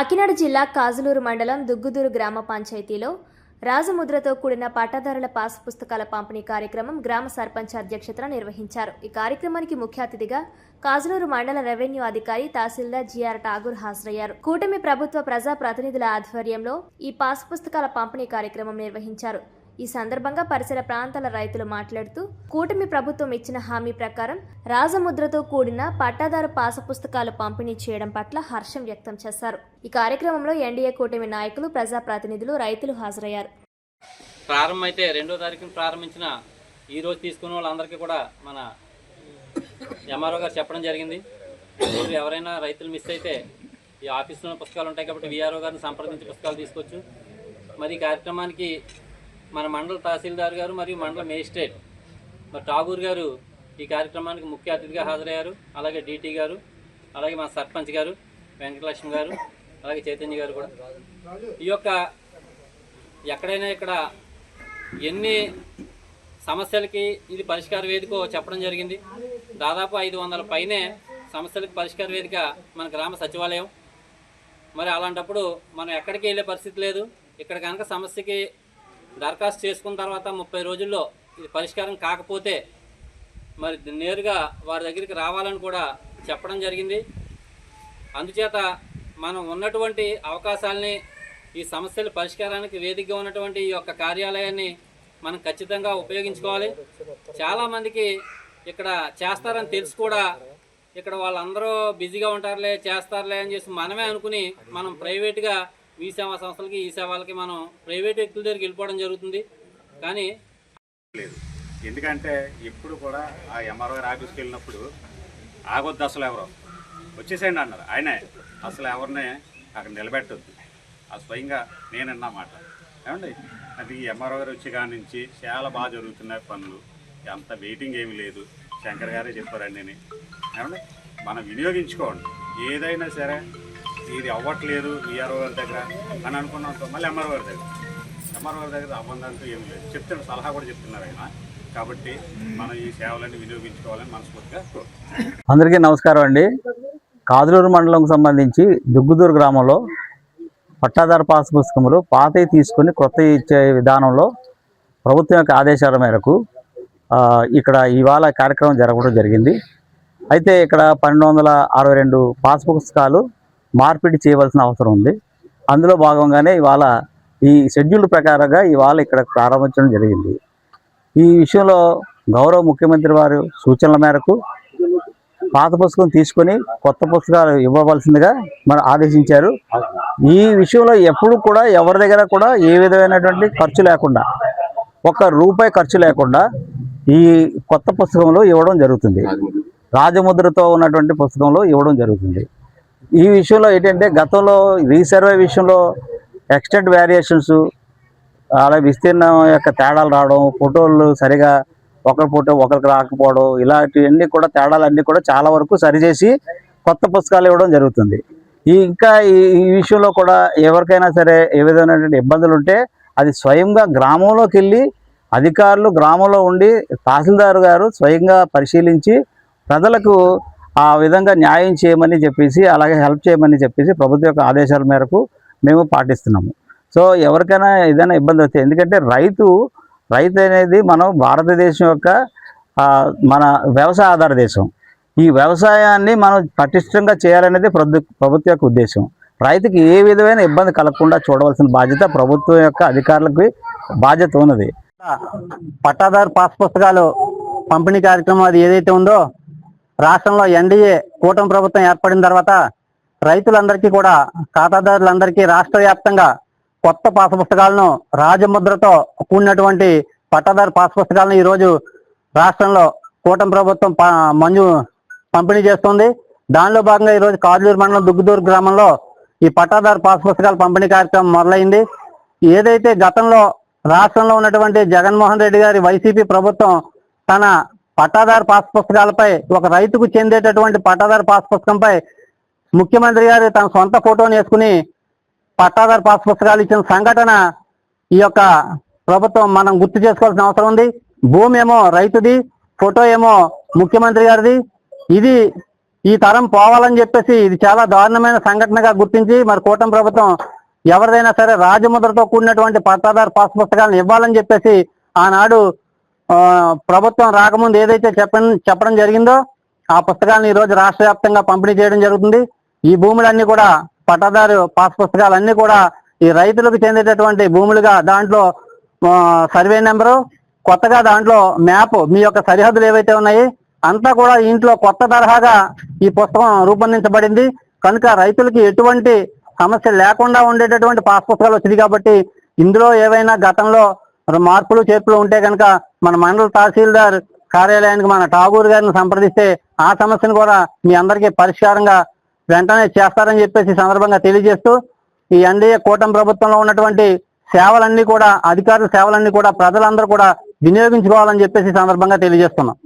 కాకినాడ జిల్లా కాజులూరు మండలం దుగ్గుదూరు గ్రామ పంచాయతీలో రాజముద్రతో కూడిన పట్టాదారుల పాస్ పుస్తకాల పంపిణీ కార్యక్రమం గ్రామ సర్పంచ్ అధ్యక్షతన నిర్వహించారు. ఈ కార్యక్రమానికి ముఖ్య అతిథిగా కాజులూరు మండల రెవెన్యూ అధికారి తహసీల్దార్ జిఆర్ ఠాగూర్ హాజరయ్యారు. కూటమి ప్రభుత్వ ప్రజా ప్రతినిధుల ఆధ్వర్యంలో ఈ పాస్ పుస్తకాల పంపిణీ కార్యక్రమం నిర్వహించారు. ఈ సందర్భంగా పరిసర ప్రాంతాల రైతులు మాట్లాడుతూ కూటమి ప్రభుత్వం ఇచ్చిన హామీ ప్రకారం రాజముద్రతో కూడిన పట్టాదారు పాస పుస్తకాలు పంపిణీ చేయడం పట్ల హర్షం వ్యక్తం చేశారు. ఈ కార్యక్రమంలో ఎన్డీఏ కూటమి నాయకులు ప్రజాప్రతినిధులు రైతులు హాజరయ్యారు. ప్రారంభమైతే రెండో తారీఖున ప్రారంభించిన ఈ రోజు తీసుకున్న వాళ్ళందరికీ కూడా మన ఎంఆర్ఓ గారు చెప్పడం జరిగింది. మీరు ఎవరైనా రైతులు మిస్ అయితే ఈ ఆఫీస్లో పుస్తకాలు ఉంటాయి కాబట్టి విఆర్ఓ గారిని సంప్రదించి పుస్తకాలు తీసుకోవచ్చు. మరి ఈ కార్యక్రమానికి మన మండల తహసీల్దార్ గారు మరియు మండల మేజిస్ట్రేట్. మరి ఠాగూర్ గారు ఈ కార్యక్రమానికి ముఖ్య అతిథిగా హాజరయ్యారు. అలాగే డీటీ గారు అలాగే మా సర్పంచ్ గారు వెంకటలక్ష్మి గారు అలాగే చైతన్య గారు కూడా. ఈ యొక్క ఎక్కడైనా ఇక్కడ ఎన్ని సమస్యలకి ఇది పరిష్కార వేదిక చెప్పడం జరిగింది. దాదాపు ఐదు వందల పైనే సమస్యలకు పరిష్కార వేదిక మన గ్రామ సచివాలయం. మరి అలాంటప్పుడు మనం ఎక్కడికి వెళ్ళే పరిస్థితి లేదు. ఇక్కడ కనుక సమస్యకి దరఖాస్తు చేసుకున్న తర్వాత ముప్పై రోజుల్లో ఇది పరిష్కారం కాకపోతే మరి నేరుగా వారి దగ్గరికి రావాలని కూడా చెప్పడం జరిగింది. అందుచేత మనం ఉన్నటువంటి అవకాశాలని ఈ సమస్యల పరిష్కారానికి వేదికగా ఉన్నటువంటి ఈ యొక్క కార్యాలయాన్ని మనం ఖచ్చితంగా ఉపయోగించుకోవాలి. చాలామందికి ఇక్కడ చేస్తారని తెలిసి కూడా ఇక్కడ వాళ్ళందరూ బిజీగా ఉంటారులే చేస్తారులే అని చేసి మనమే అనుకుని మనం ప్రైవేట్గా ఈ సేవా సంస్థలకి ఈ సేవలకి మనం ప్రైవేట్ వ్యక్తుల దగ్గరికి వెళ్ళిపోవడం జరుగుతుంది. కానీ లేదు. ఎందుకంటే ఎప్పుడు కూడా ఆ ఎంఆర్ఓ ఆఫీస్కి వెళ్ళినప్పుడు ఆగొద్దు అసలు ఎవరో. వచ్చేసేయండి అన్నారు. ఆయనే అసలు ఎవరిని అక్కడ నిలబెట్టద్దు. ఆ స్వయంగా నేనన్నా మాట. ఏమండి? అది ఎంఆర్ఓ గారు వచ్చి కాడి నుంచి చాలా బాగా జరుగుతున్నాయి పనులు. అంత వెయిటింగ్ ఏమీ లేదు. శంకర్ గారే చెప్పారండి అని. ఏమండి? మనం వినియోగించుకోండి. ఏదైనా సరే ఇది అవ్వట్లేదు ఈఆర్ఓ గారి దగ్గర అని అనుకున్నాం మళ్ళీ ఎంఆర్ఓ గారి దగ్గర. ఎంఆర్ఓ గారి దగ్గర అవ్వదంటూ ఏం లేదు. చెప్తున్నారు సలహా కూడా చెప్తున్నారు ఆయన. కాబట్టి మనం ఈ సేవలన్నీ వినియోగించుకోవాలని మనస్ఫూర్తిగా అందరికీ నమస్కారం అండి. కాదులూరు మండలంకు సంబంధించి దుగ్గుదూరు గ్రామంలో పట్టాదారు పాస్ పుస్తకములు పాతవి తీసుకొని కొత్త ఇచ్చే విధానంలో ప్రభుత్వం యొక్క ఆదేశాల మేరకు ఇక్కడ ఇవాళ కార్యక్రమం జరగడం జరిగింది. అయితే ఇక్కడ పన్నెండు వందల అరవై రెండు పాస్ పుస్తకాలు మార్పిడి చేయవలసిన అవసరం ఉంది. అందులో భాగంగానే ఇవాళ ఈ షెడ్యూల్ ప్రకారంగా ఇవాళ ఇక్కడ ప్రారంభించడం జరిగింది. ఈ విషయంలో గౌరవ ముఖ్యమంత్రి వారు సూచనల మేరకు పాత పుస్తకం తీసుకొని కొత్త పుస్తకాలు ఇవ్వవలసిందిగా మన ఆదేశించారు. ఈ విషయంలో ఎప్పుడు కూడా ఎవరి దగ్గర కూడా ఏ విధమైనటువంటి ఖర్చు లేకుండా ఒక్క రూపాయి ఖర్చు లేకుండా ఈ కొత్త పుస్తకంలో ఇవ్వడం జరుగుతుంది. రాజముద్రతో ఉన్నటువంటి పుస్తకంలో ఇవ్వడం జరుగుతుంది. ఈ విషయంలో ఏంటంటే గతంలో రీసర్వే విషయంలో ఎక్స్టెంట్ వేరియేషన్స్ అలా విస్తీర్ణం యొక్క తేడాలు రావడం ఫోటోలు సరిగా ఒకరి ఫోటో ఒకరికి రాకపోవడం ఇలాంటివన్నీ కూడా తేడాలన్నీ కూడా చాలా వరకు సరిచేసి కొత్త పుస్తకాలు ఇవ్వడం జరుగుతుంది. ఈ ఇంకా ఈ ఈ విషయంలో కూడా ఎవరికైనా సరే ఏ విధమైనటువంటి ఇబ్బందులు ఉంటే అది స్వయంగా గ్రామంలోకి వెళ్ళి అధికారులు గ్రామంలో ఉండి తహసీల్దార్ గారు స్వయంగా పరిశీలించి ప్రజలకు ఆ విధంగా న్యాయం చేయమని చెప్పేసి అలాగే హెల్ప్ చేయమని చెప్పేసి ప్రభుత్వం యొక్క ఆదేశాల మేరకు మేము పాటిస్తున్నాము. సో ఎవరికైనా ఏదైనా ఇబ్బంది వస్తే ఎందుకంటే రైతు రైతు అనేది మనం భారతదేశం యొక్క మన వ్యవసాయ ఆధార దేశం. ఈ వ్యవసాయాన్ని మనం పటిష్టంగా చేయాలనేది ప్రభు ప్రభుత్వం యొక్క ఉద్దేశం. రైతుకి ఏ విధమైన ఇబ్బంది కలగకుండా చూడవలసిన బాధ్యత ప్రభుత్వం యొక్క అధికారులకు బాధ్యత ఉన్నది. పట్టాదారు పాస్ పుస్తకాలు పంపిణీ కార్యక్రమం అది ఏదైతే ఉందో రాష్ట్రంలో ఎన్డీఏ కూటమి ప్రభుత్వం ఏర్పడిన తర్వాత రైతులందరికీ కూడా ఖాతాదారులందరికీ రాష్ట్ర వ్యాప్తంగా కొత్త పాస్ పుస్తకాలను రాజముద్రతో కూడినటువంటి పట్టాదారు పాస్ పుస్తకాలను ఈ రోజు రాష్ట్రంలో కూటమి ప్రభుత్వం ప- మంజు పంపిణీ చేస్తుంది. దానిలో భాగంగా ఈ రోజు కాజూరు మండలం దుగ్గుదూరు గ్రామంలో ఈ పట్టాదారు పాస్ పుస్తకాల పంపిణీ కార్యక్రమం మొదలైంది. ఏదైతే గతంలో రాష్ట్రంలో ఉన్నటువంటి జగన్మోహన్ రెడ్డి గారి వైసీపీ ప్రభుత్వం తన పట్టాదారు పాస్ పుస్తకాలపై ఒక రైతుకు చెందేటటువంటి పట్టాదారు పాస్ పుస్తకంపై ముఖ్యమంత్రి గారు తన సొంత ఫోటోని వేసుకుని పట్టాదారు పాస్ పుస్తకాలు ఇచ్చిన సంఘటన ఈ యొక్క ప్రభుత్వం మనం గుర్తు చేసుకోవాల్సిన అవసరం ఉంది. భూమి ఏమో రైతుది ఫోటో ఏమో ముఖ్యమంత్రి గారిది. ఇది ఈ తరం పోవాలని చెప్పేసి ఇది చాలా దారుణమైన సంఘటనగా గుర్తించి మరి కూటమి ప్రభుత్వం ఎవరిదైనా సరే రాజముద్రతో కూడినటువంటి పట్టాదారు పాస్ పుస్తకాలను ఇవ్వాలని చెప్పేసి ఆనాడు ప్రభుత్వం రాకముందు ఏదైతే చెప్పడం చెప్పడం జరిగిందో ఆ పుస్తకాలను ఈ రోజు రాష్ట్ర వ్యాప్తంగా పంపిణీ చేయడం జరుగుతుంది. ఈ భూములన్నీ కూడా పట్టాదారు పాస్ పుస్తకాలన్నీ కూడా ఈ రైతులకు చెందేటటువంటి భూములుగా దాంట్లో సర్వే నెంబరు కొత్తగా దాంట్లో మ్యాప్ మీ యొక్క సరిహద్దులు ఏవైతే ఉన్నాయి అంతా కూడా ఇంట్లో కొత్త తరహాగా ఈ పుస్తకం రూపొందించబడింది. కనుక రైతులకి ఎటువంటి సమస్య లేకుండా ఉండేటటువంటి పాస్ పుస్తకాలు వచ్చింది కాబట్టి ఇందులో ఏవైనా గతంలో మార్పులు చేర్పులు ఉంటే కనుక మన మండల తహసీల్దార్ కార్యాలయానికి మన ఠాగూర్ గారిని సంప్రదిస్తే ఆ సమస్యను కూడా మీ అందరికీ పరిష్కారంగా వెంటనే చేస్తారని చెప్పేసి సందర్భంగా తెలియజేస్తూ ఈ ఎన్డీఏ కూటమి ప్రభుత్వంలో ఉన్నటువంటి సేవలన్నీ కూడా అధికారుల సేవలన్నీ కూడా ప్రజలందరూ కూడా వినియోగించుకోవాలని చెప్పేసి సందర్భంగా తెలియజేస్తున్నాం.